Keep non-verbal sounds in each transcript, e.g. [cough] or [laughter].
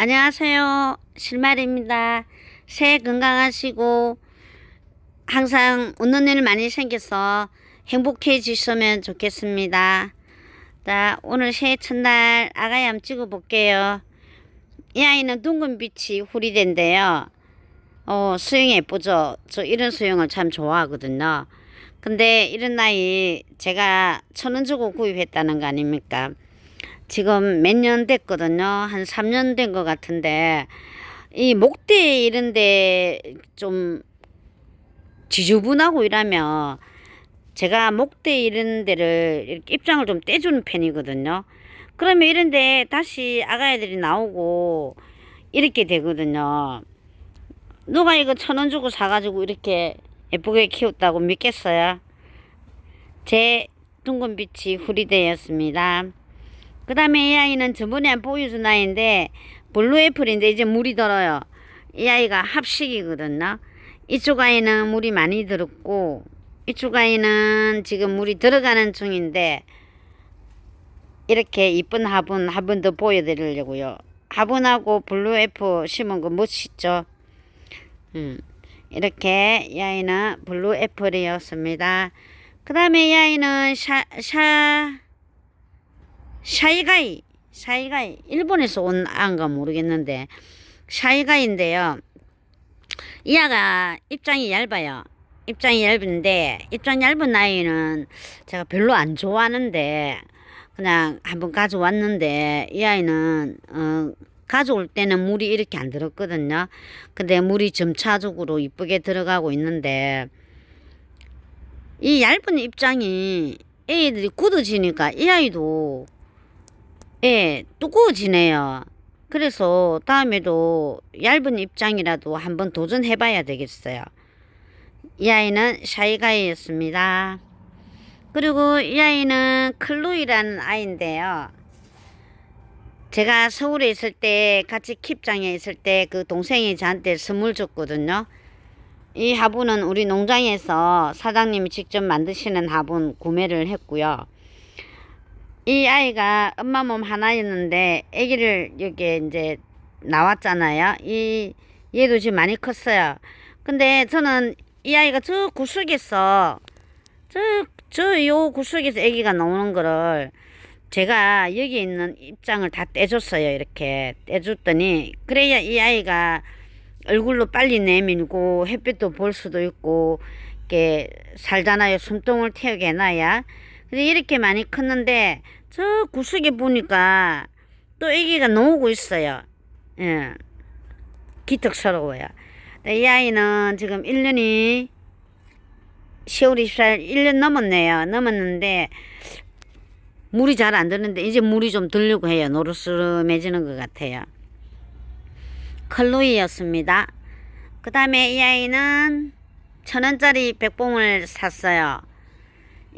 안녕하세요. 실말입니다. 새해 건강하시고 항상 웃는 일 많이 생겨서 행복해지시면 좋겠습니다. 자, 오늘 새해 첫날 아가야 한번 찍어볼게요. 이 아이는 둥근 빛이 후리대인데요. 어, 수영 예쁘죠? 저 이런 수영을 참 좋아하거든요. 근데 이런 나이 제가 천 원 주고 구입했다는 거 아닙니까? 지금 몇 년 됐거든요. 한 3년 된 것 같은데, 이 목대 이런데 좀 지저분하고 이러면 제가 목대 이런 데를 이렇게 입장을 좀 떼주는 편이거든요. 그러면 이런데 다시 아가애들이 나오고 이렇게 되거든요. 누가 이거 천 원 주고 사가지고 이렇게 예쁘게 키웠다고 믿겠어요? 제 둥근빛이 후리대였습니다. 그 다음에 이 아이는 저번에 안 보여준 아이인데 블루 애플인데 이제 물이 들어요. 이 아이가 합식이거든요. 이쪽 아이는 물이 많이 들었고 이쪽 아이는 지금 물이 들어가는 중인데 이렇게 이쁜 화분 한번더 보여드리려고요. 화분하고 블루 애플 심은 거 멋있죠? 음, 이렇게 이 아이는 블루 애플이었습니다. 그 다음에 이 아이는 샤, 샤, 샤이가이, 샤이가이, 일본에서 온 아인가 모르겠는데, 샤이가이인데요. 이 아가 입장이 얇아요. 입장이 얇은데, 입장 얇은 아이는 제가 별로 안 좋아하는데, 그냥 한번 가져왔는데, 이 아이는, 어, 가져올 때는 물이 이렇게 안 들었거든요. 근데 물이 점차적으로 이쁘게 들어가고 있는데, 이 얇은 입장이 애들이 굳어지니까 이 아이도 예, 두꺼워지네요. 그래서 다음에도 얇은 입장이라도 한번 도전해 봐야 되겠어요. 이 아이는 샤이가이였습니다. 그리고 이 아이는 클로이라는 아이인데요. 제가 서울에 있을 때 같이 킵장에 있을 때 그 동생이 저한테 선물 줬거든요. 이 화분은 우리 농장에서 사장님이 직접 만드시는 화분 구매를 했고요. 이 아이가 엄마 몸 하나였는데 아기를 여기 이제 나왔잖아요. 이 얘도 지금 많이 컸어요. 근데 저는 이 아이가 저 구석에서 저저 요 구석에서 아기가 나오는 거를 제가 여기 있는 입장을 다 떼줬어요. 이렇게 떼줬더니 그래야 이 아이가 얼굴로 빨리 내밀고 햇빛도 볼 수도 있고 이렇게 살잖아요. 숨통을 태우게 해놔야. 근데 이렇게 많이 컸는데 저 구석에 보니까 또 애기가 나오고 있어요. 예. 기특스러워요. 이 아이는 지금 1년이 10월 24일 1년 넘었네요. 넘었는데 물이 잘 안 드는데 이제 물이 좀 들려고 해요. 노르스름해지는 것 같아요. 클로이였습니다. 그 다음에 이 아이는 천 원짜리 백봉을 샀어요.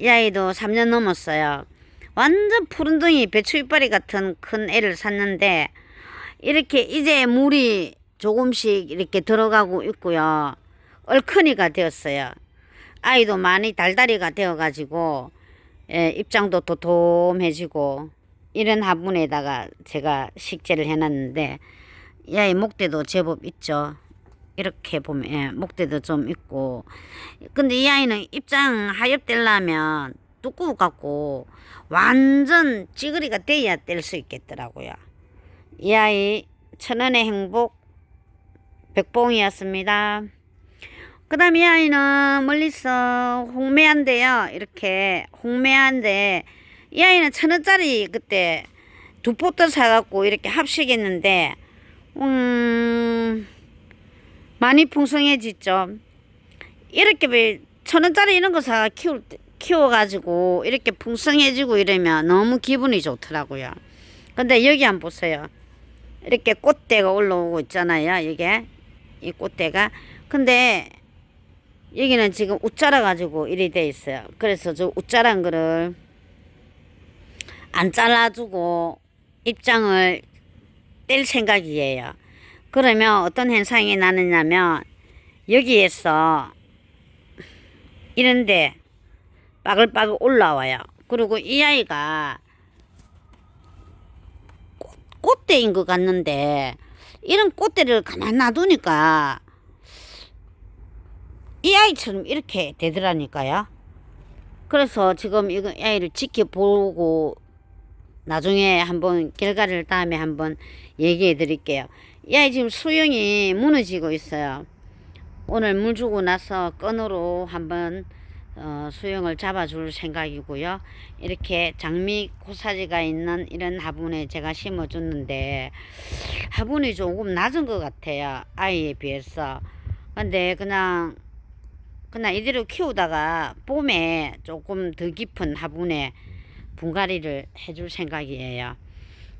이 아이도 3년 넘었어요. 완전 푸른둥이 배추 이빨이 같은 큰 애를 샀는데 이렇게 이제 물이 조금씩 이렇게 들어가고 있고요. 얼큰이가 되었어요. 아이도 많이 달다리가 되어가지고 예, 입장도 도톰해지고 이런 화분에다가 제가 식재를 해놨는데 이 아이 목대도 제법 있죠. 이렇게 보면 예, 목대도 좀 있고 근데 이 아이는 입장 하엽되려면 두꺼워 갖고 완전 찌그리가 돼야 뗄 수 있겠더라고요. 이 아이 천원의 행복 백봉이었습니다. 그 다음 이 아이는 멀리서 홍매한데요. 이렇게 홍매한데 이 아이는 천원짜리 그때 두 포트 사갖고 이렇게 합식했는데 음 많이 풍성해졌죠. 이렇게 왜 천원짜리 이런 거 사 키울 때 키워가지고 이렇게 풍성해지고 이러면 너무 기분이 좋더라고요. 근데 여기 한번 보세요. 이렇게 꽃대가 올라오고 있잖아요. 이게 이 꽃대가. 근데 여기는 지금 웃자라 가지고 이리 돼 있어요. 그래서 저 웃자란 거를 안 잘라주고 입장을 뗄 생각이에요. 그러면 어떤 현상이 나느냐면 여기에서 이런데 빠글빠글 올라와요. 그리고 이 아이가 꽃, 꽃대인 것 같는데 이런 꽃대를 가만 놔두니까 이 아이처럼 이렇게 되더라니까요. 그래서 지금 이 아이를 지켜보고 나중에 한번 결과를 다음에 한번 얘기해 드릴게요. 이 아이 지금 수영이 무너지고 있어요. 오늘 물 주고 나서 끈으로 한번 어, 수영을 잡아줄 생각이고요. 이렇게 장미 고사지가 있는 이런 화분에 제가 심어줬는데 화분이 조금 낮은 것 같아요. 아이에 비해서. 근데 그냥 그냥 이대로 키우다가 봄에 조금 더 깊은 화분에 분갈이를 해줄 생각이에요.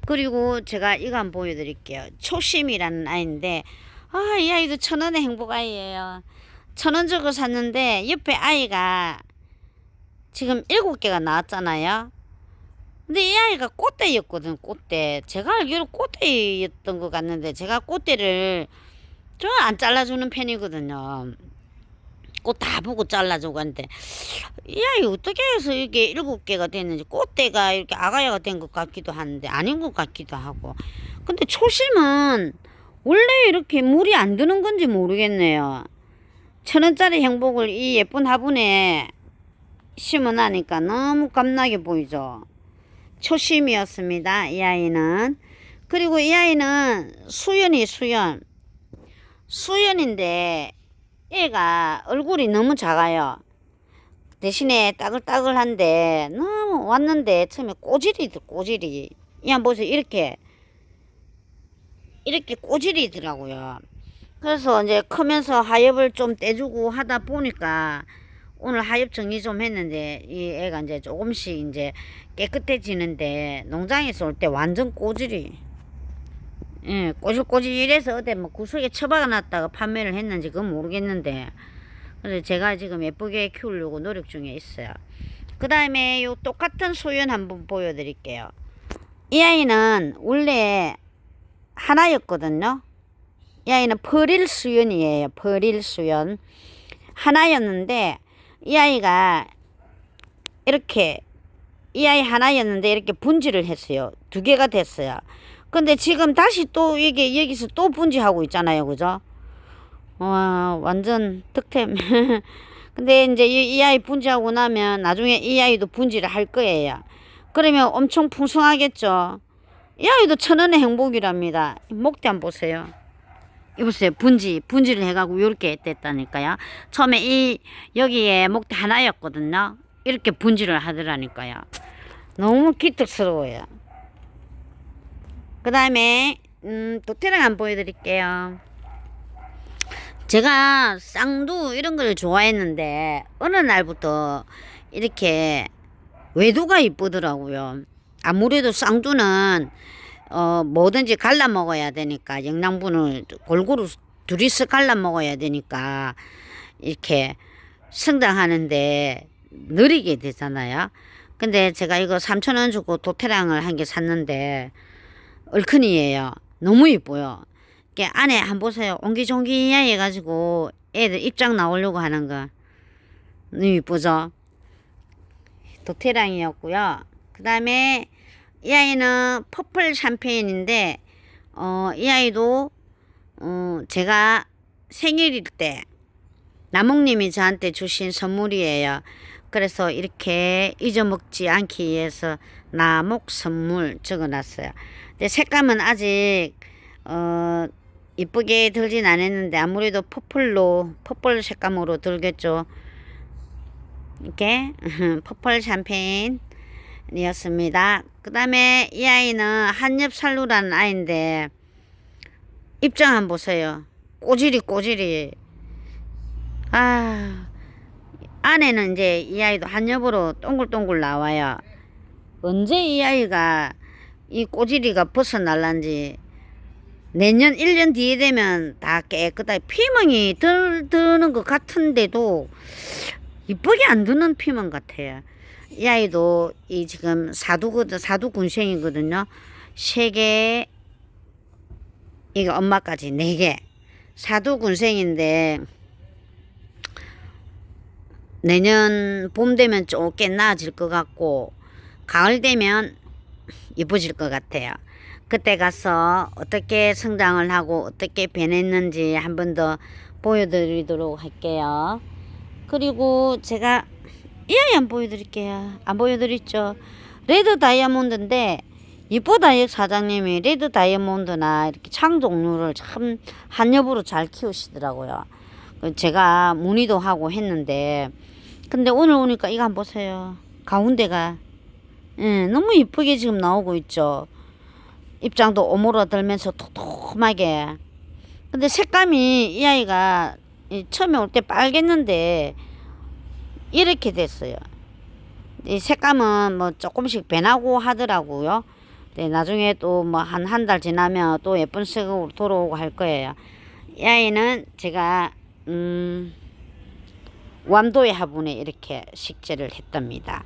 그리고 제가 이거 한번 보여드릴게요. 초심이라는 아이인데 아, 이 아이도 천 원의 행복 아이예요. 천 원 주고 샀는데 옆에 아이가 지금 일곱 개가 나왔잖아요. 근데 이 아이가 꽃대였거든, 꽃대. 제가 알기로 꽃대였던 것 같는데 제가 꽃대를 좀 안 잘라주는 편이거든요. 꽃 다 보고 잘라주고 하는데 이 아이 어떻게 해서 이게 일곱 개가 됐는지 꽃대가 이렇게 아가야가 된 것 같기도 하는데 아닌 것 같기도 하고 근데 초심은 원래 이렇게 물이 안 드는 건지 모르겠네요. 천 원짜리 행복을 이 예쁜 화분에 심어놔니까 너무 감나게 보이죠. 초심이었습니다. 이 아이는. 그리고 이 아이는 수연이 수연. 수연인데 애가 얼굴이 너무 작아요. 대신에 따글따글한데 너무 왔는데 처음에 꼬질이 꼬질이. 야 보세요 이렇게 이렇게 꼬질이더라고요. 그래서 이제 크면서 하엽을 좀 떼주고 하다 보니까 오늘 하엽 정리 좀 했는데 이 애가 이제 조금씩 이제 깨끗해지는데 농장에서 올 때 완전 꼬질이 예, 꼬질꼬질해서 어디 뭐 구석에 처박아 놨다가 판매를 했는지 그건 모르겠는데 그래서 제가 지금 예쁘게 키우려고 노력 중에 있어요. 그 다음에 요 똑같은 소연 한번 보여드릴게요. 이 아이는 원래 하나였거든요. 이 아이는 퍼릴 수연이에요. 퍼릴 수연. 하나였는데 이 아이가 이렇게 이 아이 하나였는데 이렇게 분지를 했어요. 두 개가 됐어요. 근데 지금 다시 또 이게 여기서 또 분지하고 있잖아요. 그죠? 와, 완전 득템. [laughs] 근데 이제 이, 이 아이 분지하고 나면 나중에 이 아이도 분지를 할 거예요. 그러면 엄청 풍성하겠죠. 이 아이도 천 원의 행복이랍니다. 목대 한번 보세요. 이보세요. 분지, 분지를 해가지고 이렇게 됐다니까요. 처음에 이, 여기에 목대 하나였거든요. 이렇게 분지를 하더라니까요. 너무 기특스러워요. 그 다음에, 음, 도태랑 한번 보여드릴게요. 제가 쌍두 이런 걸 좋아했는데, 어느 날부터 이렇게 외도가 이쁘더라고요. 아무래도 쌍두는 어 뭐든지 갈라 먹어야 되니까 영양분을 골고루 둘이서 갈라 먹어야 되니까 이렇게 성장하는데 느리게 되잖아요. 근데 제가 이거 3천 원 주고 도태랑을 한 개 샀는데 얼큰이에요. 너무 이뻐요. 이게 안에 한 보세요. 옹기종기해 가지고 애들 입장 나오려고 하는 거 너무 이쁘죠. 도태랑이었고요. 그 다음에 이 아이는 퍼플 샴페인인데 어, 이 아이도 어, 제가 생일일 때 나목님이 저한테 주신 선물이에요. 그래서 이렇게 잊어먹지 않기 위해서 나목 선물 적어놨어요. 근데 색감은 아직 어, 이쁘게 들진 않았는데 아무래도 퍼플로 퍼플 색감으로 들겠죠. 이렇게 [laughs] 퍼플 샴페인이었습니다. 그 다음에 이 아이는 한엽살루라는 아이인데 입장 한번 보세요. 꼬질이 꼬질이 아 안에는 이제 이 아이도 한엽으로 동글동글 나와요. 언제 이 아이가 이 꼬질이가 벗어날란지 내년 1년 뒤에 되면 다 깨끗하게 피멍이 들, 드는 것 같은데도 이쁘게 안 드는 피멍 같아요. 이 아이도 이 지금 사두거든 사두 군생이거든요. 세 개, 이거 엄마까지 네 개. 사두 군생인데 내년 봄 되면 조금 나아질 것 같고 가을 되면 이뻐질 것 같아요. 그때 가서 어떻게 성장을 하고 어떻게 변했는지 한 번 더 보여드리도록 할게요. 그리고 제가 이 아이 안 보여드릴게요. 안 보여드렸죠. 레드 다이아몬드인데 이쁘다요 사장님이 레드 다이아몬드나 이렇게 창 종류를 참 한엽으로 잘 키우시더라고요. 그 제가 문의도 하고 했는데 근데 오늘 오니까 이거 한번 보세요. 가운데가 예, 너무 이쁘게 지금 나오고 있죠. 입장도 오므러들면서 톡톡하게. 근데 색감이 이 아이가 이 처음에 올 때 빨갰는데 이렇게 됐어요. 이 색감은 뭐 조금씩 변하고 하더라고요. 네, 나중에 또 뭐 한 한 달 지나면 또 예쁜 색으로 돌아오고 할 거예요. 이 아이는 제가 음 완도의 화분에 이렇게 식재를 했답니다.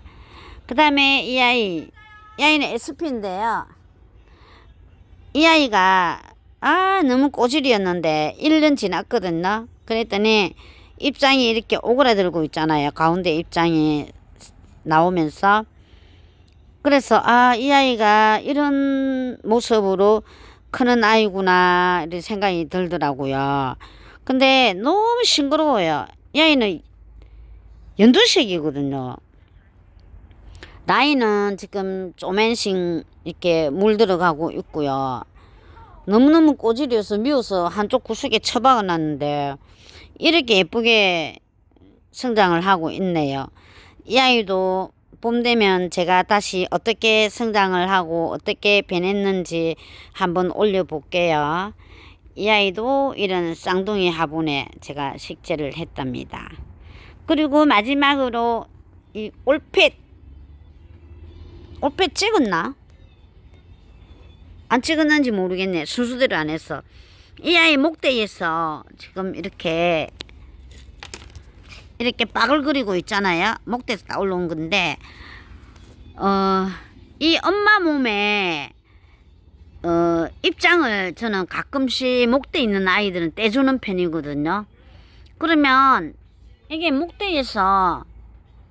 그 다음에 이 아이, 이 아이는 SP인데요. 이 아이가, 아, 너무 꼬질이었는데, 1년 지났거든요. 그랬더니, 입장이 이렇게 오그라들고 있잖아요. 가운데 입장이 나오면서. 그래서, 아, 이 아이가 이런 모습으로 크는 아이구나, 이런 생각이 들더라고요. 근데 너무 싱그러워요. 이 아이는 연두색이거든요. 나이는 지금 쪼맨싱 이렇게 물들어가고 있고요. 너무너무 꼬질이어서 미워서 한쪽 구석에 처박아 놨는데 이렇게 예쁘게 성장을 하고 있네요. 이 아이도 봄 되면 제가 다시 어떻게 성장을 하고 어떻게 변했는지 한번 올려볼게요. 이 아이도 이런 쌍둥이 화분에 제가 식재를 했답니다. 그리고 마지막으로 이 올펫 올펫 찍었나? 안 찍었는지 모르겠네. 순수대로 안 했어. 이 아이 목대에서 지금 이렇게 이렇게 빠글거리고 있잖아요. 목대에서 딱 올라온 건데 어, 이 엄마 몸에 어, 입장을 저는 가끔씩 목대 있는 아이들은 떼주는 편이거든요. 그러면 이게 목대에서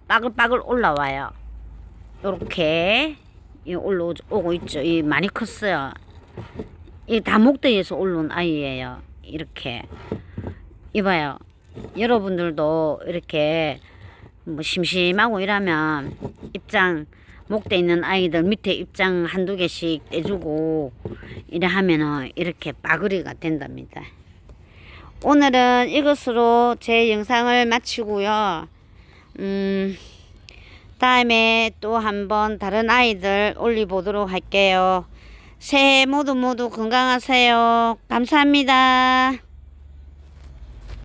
빠글빠글 올라와요. 요렇게 이 올라오고 있죠. 이 많이 컸어요. 이 다 목대에서 올라온 아이예요. 이렇게 이봐요. 여러분들도 이렇게 뭐 심심하고 이러면 입장 목대 있는 아이들 밑에 입장 한두 개씩 떼주고 이래 하면은 이렇게 빠그리가 된답니다. 오늘은 이것으로 제 영상을 마치고요. 음, 다음에 또 한번 다른 아이들 올려보도록 할게요. 새해 모두 모두 건강하세요. 감사합니다.